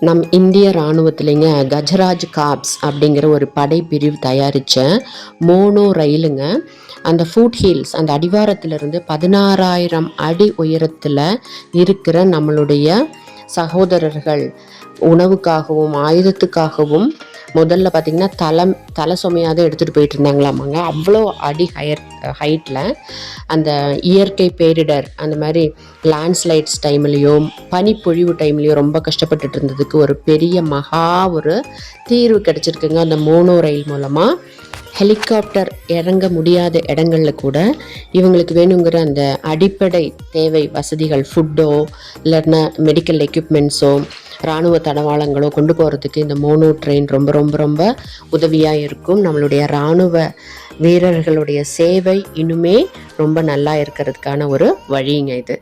நம் இந்திய இராணுவத்துலேங்க கஜராஜ் காப்ஸ் அப்படிங்கிற ஒரு படைப்பிரிவு தயாரித்த மோனோ ரயிலுங்க. அந்த ஃபுட் ஹில்ஸ் அந்த அடிவாரத்திலிருந்து பதினாறாயிரம் அடி உயரத்தில் இருக்கிற நம்மளுடைய சகோதரர்கள் உணவுக்காகவும் ஆயுதத்துக்காகவும் முதல்ல பார்த்திங்கன்னா தலை தலை சுமையாக தான் எடுத்துகிட்டு போயிட்டு இருந்தாங்களாமாங்க. அவ்வளோ அடி ஹையர் ஹைட்டில் அந்த இயற்கை பேரிடர் அந்த மாதிரி லேண்ட்ஸ்லைட்ஸ் டைம்லேயோ பனிப்பொழிவு டைம்லேயோ ரொம்ப கஷ்டப்பட்டுட்டு இருந்ததுக்கு ஒரு பெரிய மகா ஒரு தீர்வு கிடச்சிருக்குங்க அந்த மோனோ ரயில் மூலமாக ஹெலிகாப்டர் இறங்க முடியாத இடங்களில் கூட இவங்களுக்கு வேணுங்கிற அந்த அடிப்படை தேவை வசதிகள் ஃபுட்டோ இல்லைன்னா மெடிக்கல் எக்யூப்மெண்ட்ஸோ இராணுவ தடவாளங்களோ கொண்டு போகிறதுக்கு இந்த மோனோ ட்ரெயின் ரொம்ப ரொம்ப ரொம்ப உதவியாக இருக்கும். நம்மளுடைய இராணுவ வீரர்களுடைய சேவை இன்னுமே ரொம்ப நல்லா இருக்கிறதுக்கான ஒரு வழிங்க இது.